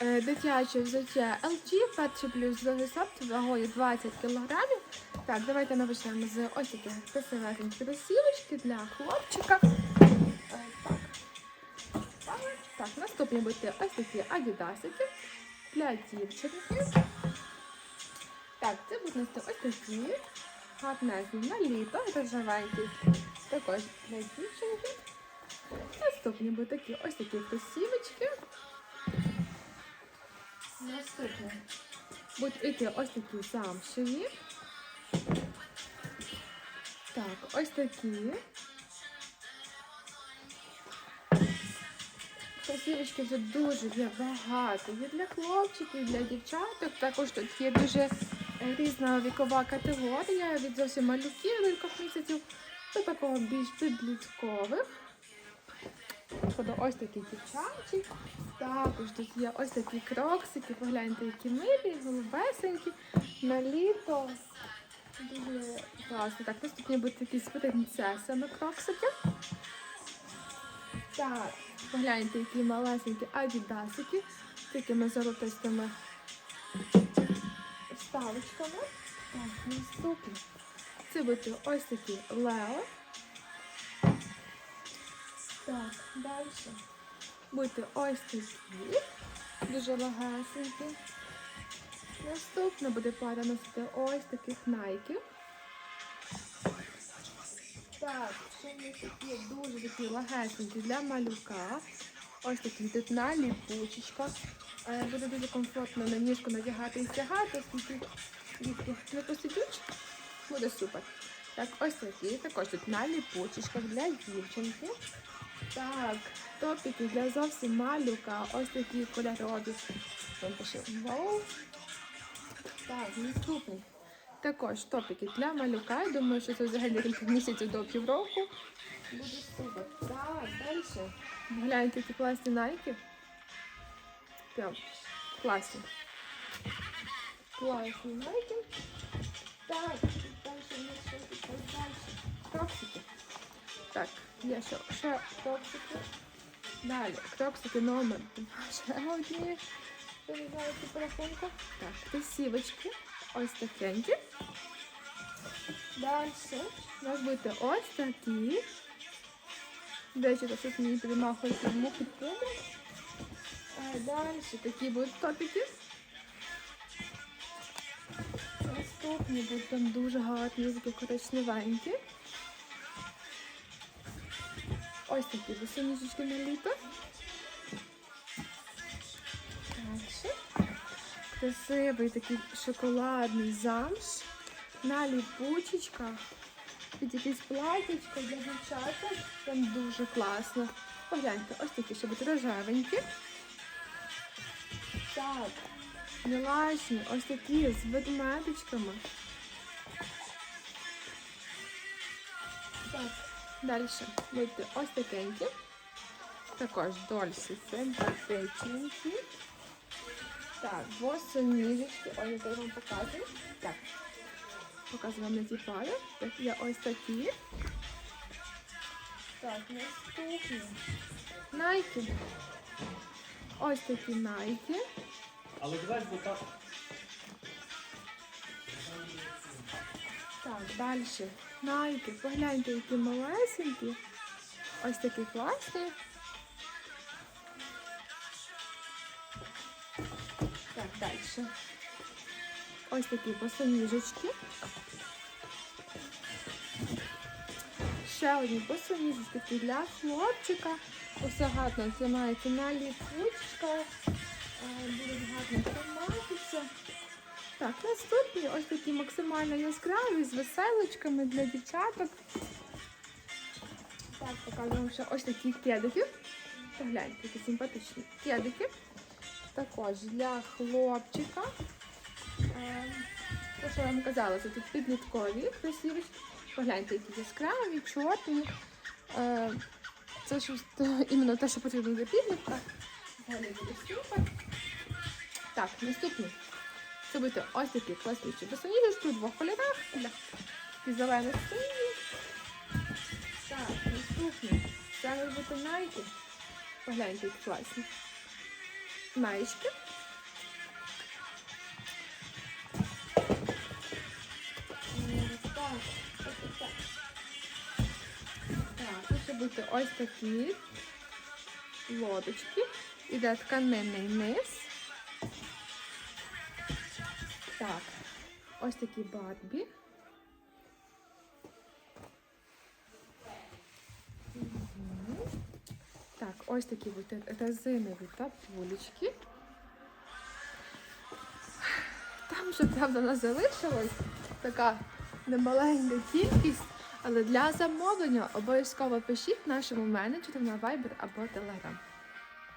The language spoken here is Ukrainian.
Е, Дитяче взуття LG, перший плюс другий сорт вагою 20 кг. Так, давайте напишемо з ось таких красивеньких кросівочки для хлопчика. Е, Так. Так, наступні будуть ось такі адідасики для дівчинки. Так, це будуть ось такі гарнезні на літо, рожевенькі. Також для дівчинки. Наступні будуть такі ось такі кросівочки. Наступне. Будуть йти ось такі замшеві. Так, ось такі. Кросівочки вже дуже є багато. Є для хлопчиків, для дівчаток. Також тут є дуже е, різна вікова категорія від зовсім малюків кількох місяців до такого більш підліткових. Ось такі дівчачі. Також тут є ось такі кроксики. Погляньте, які милі, голубесенькі. На літо. Дуже класно. Так, наступні будуть такі з принцесами кроксики. Так, погляньте, які малесенькі адідасики з такими золотистими вставочками. Так, наступні. Це будуть ось такі Лео. Так, далі. Будьте ось такі. Дуже легесенькі. Наступна буде пара носити ось таких найків. Так, ще нас такі дуже такі легесенькі для малюка. Ось такі тут на ліпучечках. Е, Буде дуже комфортно на ніжку надягати і стягати, оскільки дітки не посидють. Буде супер. Так, ось такі. Також тут на ліпучечках для дівчинки. Так, топіки для зовсім малюка. Ось такі кольорові. Вау. Так, наступний. Також топіки для малюка. Я думаю, що це взагалі кілька місяців до півроку. Буде супер. Так, далі. Гляньте, які класні найки. Прям класні. Класні найки. Є ще, ще кроксики. Далі, кроксики номер. Ще одні. Знаю, по рахунку. Так, кросівочки. Ось такенькі. Далі у нас будуть ось такі. До речі, тут мені підмахується йому підкиди. Далі такі будуть топіки. Наступні будуть там дуже гарні, коричневенькі. Ось такі босоніжечки на літо. Далі. Красивий такий шоколадний замш на ліпучечках. Під якесь платічко для дівчаток. Там дуже класно. Погляньте, ось такі будуть рожевенькі. Так, мілашні, ось такі з ведмедичками. Далі будьте ось такенькі. Також дольші симпатичненькі. Так, босоніжечки. Ой, я вам покажу. Так. Показую вам на ті пари. Так, є ось такі. Так, наступні. Найки. Ось такі найки. Але давай бо так. Так, далі. Найки. Погляньте, які малесенькі. Ось такі класні. Так, далі. Ось такі босоніжечки. Ще одні босоніжечки такі для хлопчика. Усе гарно тримається на ліпучках. Е, Будуть гарно триматися. Так, наступні ось такі максимально яскраві з веселочками для дівчаток. Так, показуємо ще ось такі кедики. Погляньте, які симпатичні кедики. Також для хлопчика. Е, Те, що я вам казала, це тут підліткові красивочки. Погляньте, які яскраві, чорні. Е, Це щось іменно те, що потрібно для підлітка. Взагалі буде. Так, наступний зробити ось такі класніші персоніжечки тут двох кольорах і зелено синій. Так, наступне. Це може бути найки. Погляньте, які класні. Найчки. Так, може бути ось такі лодочки. Іде тканинний низ. Так, ось такі барбі. Так, ось такі резинові тапулечки. Там вже, правда, нас залишилась така немаленька кількість, але для замовлення обов'язково пишіть нашому менеджеру на Viber або Telegram.